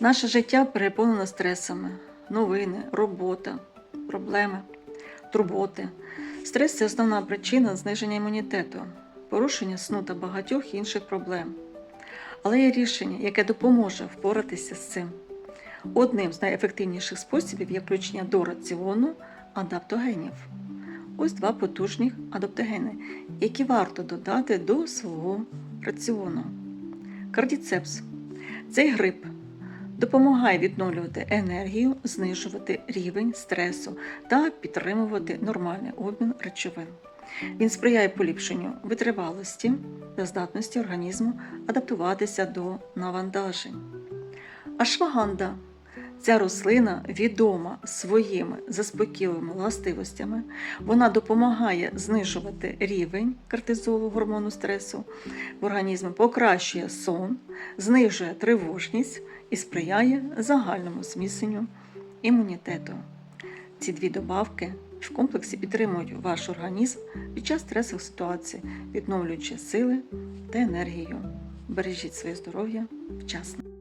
Наше життя переповнено стресами, новини, робота, проблеми, турботи. Стрес це основна причина зниження імунітету, порушення сну та багатьох інших проблем. Але є рішення, яке допоможе впоратися з цим. Одним з найефективніших способів є включення до раціону адаптогенів. Ось два потужні адаптогени, які варто додати до свого раціону. Кардіцепс цей гриб допомагає відновлювати енергію, знижувати рівень стресу та підтримувати нормальний обмін речовин. Він сприяє поліпшенню витривалості та здатності організму адаптуватися до навантажень. Ашваганда Ця рослина відома своїми заспокійливими властивостями. Вона допомагає знижувати рівень кортизолу, гормону стресу в організмі, покращує сон, знижує тривожність і сприяє загальному зміцненню імунітету. Ці дві добавки в комплексі підтримують ваш організм під час стресових ситуацій, відновлюючи сили та енергію. Бережіть своє здоров'я вчасно.